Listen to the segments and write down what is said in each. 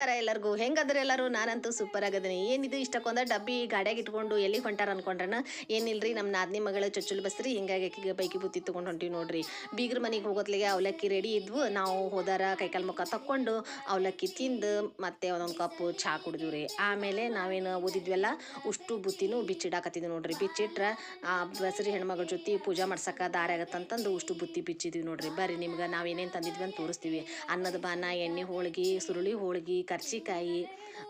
ತರ ಎಲ್ಲರಿಗೂ. ಹೆಂಗಾದ್ರೆ ಎಲ್ಲರೂ ನಾನಂತೂ ಸೂಪರ್ ಆಗದೇನೆ. ಏನಿದು ಇಷ್ಟಕ್ಕೊಂದ ಡಬ್ಬಿ ಗಾಡ್ಯಾಗ ಇಟ್ಕೊಂಡು ಎಲ್ಲಿ ಹೊಂಟಾರ ಅನ್ಕೊಂಡ್ರನ? ಏನಿಲ್ರಿ ನಮ್ಮ ನಾದಿನಿ ಮಗಳ ಚೊಚ್ಚುಲ್ ಬಸ್ರಿ, ಹಿಂಗಾಗಿ ಬೈಕಿ ಬುತ್ತಿ ತೊಗೊಂಡು ಹೊಂಟಿವಿ ನೋಡ್ರಿ. ಬೀಗ್ರ ಮನೆಗೆ ಹೋಗೋತ್ಲಿಗೆ ಅವಲಕ್ಕಿ ರೆಡಿ ಇದ್ವು. ನಾವು ಹೋದಾರ ಕೈಕಾಲು ಮುಖ ತಕ್ಕೊಂಡು ಅವಲಕ್ಕಿ ತಿಂದು ಮತ್ತೆ ಒಂದೊಂದು ಕಪ್ಪು ಚಹಾ ಕುಡಿದ್ವಿ ರೀ. ಆಮೇಲೆ ನಾವೇನು ಓದಿದ್ವಲ್ಲ, ಉಷ್ಟು ಬುತ್ತಿನೂ ಬಿಚ್ಚಿಡಾಕತ್ತಿದ್ವಿ ನೋಡ್ರಿ. ಬಿಚ್ಚಿಟ್ರೆ ಆ ಬಸ್ರಿ ಹೆಣ್ಮಗಳ ಜೊತೆ ಪೂಜೆ ಮಾಡ್ಸಕ್ಕೆ ದಾರಿ ಆಗತ್ತಂತಂದು ಉಷ್ಟು ಬುತ್ತಿ ಬಿಚ್ಚಿದ್ವಿ ನೋಡ್ರಿ. ಬರ್ರಿ ನಿಮ್ಗೆ ನಾವು ಏನೇನು ತಂದಿದ್ವಿ ಅಂತ ತೋರಿಸ್ತೀವಿ. ಅನ್ನದ ಬಾನ ಎಣ್ಣೆ ಹೋಳಿಗೆ, ಸುರುಳಿ ಹೋಳ್ಗಿ ಕರ್ಚಿಕಾಯಿ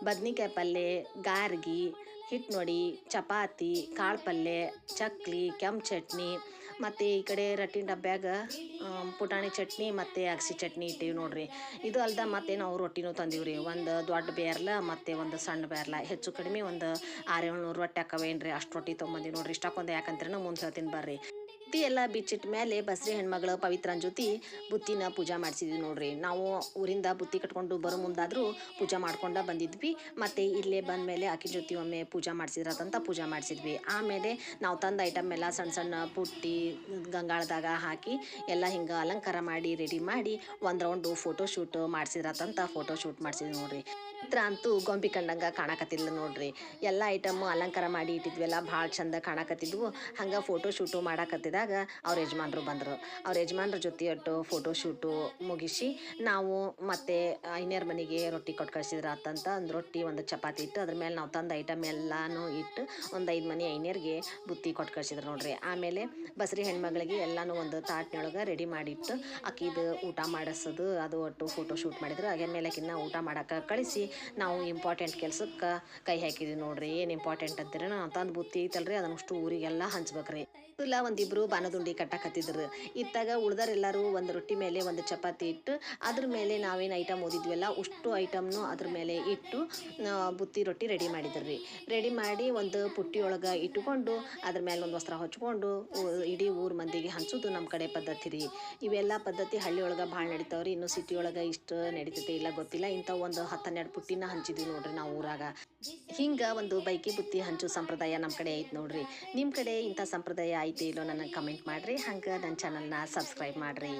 ಬದ್ನಿಕಾಯಿ ಪಲ್ಯ ಗಾರ್ಗಿ ಹಿಟ್ಟು ನೋಡಿ, ಚಪಾತಿ ಕಾಳು ಪಲ್ಯ ಚಕ್ಲಿ, ಕೆಂಪು ಚಟ್ನಿ, ಮತ್ತು ಈ ಕಡೆ ರಟ್ಟಿನ ಡಬ್ಬ್ಯಾಗ ಪುಟಾಣಿ ಚಟ್ನಿ ಮತ್ತು ಅಗಸಿ ಚಟ್ನಿ ಇಟ್ಟೀವಿ ನೋಡ್ರಿ. ಇದು ಅಲ್ದ ಮತ್ತೆ ನಾವು ರೊಟ್ಟಿನೂ ತಂದೀವ್ರಿ. ಒಂದು ದೊಡ್ಡ ಬೇರ್ಲ ಮತ್ತು ಒಂದು ಸಣ್ಣ ಬೇರ್ಲ ಹೆಚ್ಚು ಕಡಿಮೆ ಒಂದು ಆರು ಏಳ್ನೂರು ರೊಟ್ಟಿ ಹಾಕವೇನ್ರಿ? ಅಷ್ಟು ರೊಟ್ಟಿ ತೊಗೊಂಬಂದಿವಿ ನೋಡ್ರಿ. ಇಷ್ಟಕ್ಕೊಂದು ಯಾಕಂದ್ರೆ ಮುಂದೆ ಹೇಳ್ತೀನಿ ಬರ್ರಿ. ಬುತ್ತಿ ಎಲ್ಲ ಬಿಚ್ಚಿಟ್ಟ ಮೇಲೆ ಬಸ್ರಿ ಹೆಣ್ಮಗಳು ಪವಿತ್ರನ ಜೊತೆ ಬುತ್ತಿನ ಪೂಜೆ ಮಾಡಿಸಿದ್ವಿ ನೋಡ್ರಿ. ನಾವು ಊರಿಂದ ಬುತ್ತಿ ಕಟ್ಕೊಂಡು ಬರೋ ಮುಂದಾದರೂ ಪೂಜೆ ಮಾಡ್ಕೊಂಡ ಬಂದಿದ್ವಿ. ಮತ್ತು ಇಲ್ಲೇ ಬಂದ ಮೇಲೆ ಆಕೆ ಜೊತೆ ಒಮ್ಮೆ ಪೂಜೆ ಮಾಡಿಸಿದ್ರತಂತ ಪೂಜೆ ಮಾಡಿಸಿದ್ವಿ. ಆಮೇಲೆ ನಾವು ತಂದ ಐಟಮ್ ಎಲ್ಲ ಸಣ್ಣ ಸಣ್ಣ ಪುಟ್ಟಿ, ಗಂಗಾಳದಾಗ ಹಾಕಿ ಎಲ್ಲ ಹಿಂಗೆ ಅಲಂಕಾರ ಮಾಡಿ ರೆಡಿ ಮಾಡಿ ಒಂದು ರೌಂಡು ಫೋಟೋ ಶೂಟ್ ಮಾಡಿಸಿದ್ರತಂತ ಫೋಟೋ ಶೂಟ್ ಮಾಡಿಸಿದ್ವಿ ನೋಡ್ರಿ. ಚಿತ್ರ ಅಂತೂ ಗೊಂಬಿ ಕಂಡಂಗೆ ಕಾಣಕತ್ತಿಲ್ಲ ನೋಡ್ರಿ. ಎಲ್ಲ ಐಟಮ್ ಅಲಂಕಾರ ಮಾಡಿ ಇಟ್ಟಿದ್ವೆಲ್ಲ ಭಾಳ ಚಂದ ಕಾಣಕತ್ತಿದ್ವು. ಹಂಗೆ ಫೋಟೋ ಶೂಟು ಮಾಡಕತ್ತಿದಾಗ ಅವ್ರ ಯಜಮಾನ್ರು ಬಂದರು. ಅವ್ರ ಯಜಮಾನ್ರ ಜೊತೆ ಒಟ್ಟು ಫೋಟೋ ಶೂಟು ಮುಗಿಸಿ ನಾವು ಮತ್ತೆ ಐನೇರ್ ಮನೆಗೆ ರೊಟ್ಟಿ ಕೊಟ್ಟು ಕಳಿಸಿದ್ರೆ. ಅಂತಂತ ಒಂದು ರೊಟ್ಟಿ, ಒಂದು ಚಪಾತಿ ಇಟ್ಟು ಅದ್ರ ಮೇಲೆ ನಾವು ತಂದ ಐಟಮ್ ಎಲ್ಲಾನು ಇಟ್ಟು ಒಂದು ಐದು ಮನೆ ಐನೇರ್ಗೆ ಬುತ್ತಿ ಕೊಟ್ಟು ಕಳಿಸಿದ್ರು ನೋಡ್ರಿ. ಆಮೇಲೆ ಬಸ್ರಿ ಹೆಣ್ಮಗಳಿಗೆ ಎಲ್ಲಾನು ಒಂದು ತಾಟ್ನೊಳಗೆ ರೆಡಿ ಮಾಡಿಟ್ಟು ಆಕಿದು ಊಟ ಮಾಡಿಸೋದು, ಅದು ಒಟ್ಟು ಫೋಟೋ ಶೂಟ್ ಮಾಡಿದ್ರು. ಹಾಗೆ ಮೇಲೆ ಆಕಿನ್ನ ಊಟ ಮಾಡಕ್ಕೆ ಕಳಿಸಿ ನಾವು ಇಂಪಾರ್ಟೆಂಟ್ ಕೆಲಸಕ್ಕೆ ಕೈ ಹಾಕಿದ್ವಿ ನೋಡ್ರಿ. ಏನು ಇಂಪಾರ್ಟೆಂಟ್ ಅಂತೀರ? ನಾವು ತಂದು ಬುತ್ತಿ ಐತಲ್ರಿ, ಅದನ್ನಷ್ಟು ಊರಿಗೆಲ್ಲ ಹಂಚ್ಬೇಕ್ರಿ. ಇಲ್ಲ, ಒಂದಿಬ್ರು ಬಾನದುಂಡಿ ಕಟ್ಟಕತ್ತಿದ್ರು. ಇತ್ತಾಗ ಉಳ್ದರೆಲ್ಲರೂ ಒಂದು ರೊಟ್ಟಿ ಮೇಲೆ ಒಂದು ಚಪಾತಿ ಇಟ್ಟು, ಅದ್ರ ಮೇಲೆ ನಾವೇನು ಐಟಮ್ ಓದಿದ್ವಲ್ಲ, ಅಷ್ಟು ಐಟಮ್ನು ಅದ್ರ ಮೇಲೆ ಇಟ್ಟು ಬುತ್ತಿ ರೊಟ್ಟಿ ರೆಡಿ ಮಾಡಿದ್ರಿ. ರೆಡಿ ಮಾಡಿ ಒಂದು ಪುಟ್ಟಿ ಒಳಗೆ ಇಟ್ಟುಕೊಂಡು, ಅದ್ರ ಮೇಲೆ ಒಂದು ವಸ್ತ್ರ ಹೊಚ್ಕೊಂಡು ಇಡೀ ಊರ ಮಂದಿಗೆ ಹಂಚೋದು ನಮ್ಮ ಕಡೆ ಪದ್ಧತಿ ರೀ. ಇವೆಲ್ಲ ಪದ್ಧತಿ ಹಳ್ಳಿ ಒಳಗೆ ಭಾಳ ನಡೀತಾವ್ರಿ. ಇನ್ನು ಸಿಟಿ ಒಳಗೆ ಇಷ್ಟು ನಡೀತೈತೆ ಇಲ್ಲ ಗೊತ್ತಿಲ್ಲ. ಇಂಥ ಒಂದು ಹತ್ತು ಹನ್ನೆರಡು ಪುಟ್ಟಿನ ಹಂಚಿದ್ವಿ ನೋಡ್ರಿ ನಾವು ಊರಾಗ. ಹಿಂಗ ಒಂದು ಬೈಕಿ ಬುತ್ತಿ ಹಂಚು ಸಂಪ್ರದಾಯ ನಮ್ಮ ಕಡೆ ಐತೆ ನೋಡ್ರಿ. ನಿಮ್ಮ ಕಡೆ ಇಂಥ ಸಂಪ್ರದಾಯ ಐತೆ ಇಲ್ಲೋ ನನಗೆ ಕಮೆಂಟ್ ಮಾಡ್ರಿ. ಹಂಗೆ ನನ್ನ ಚಾನಲ್ನ ಸಬ್ಸ್ಕ್ರೈಬ್ ಮಾಡ್ರಿ.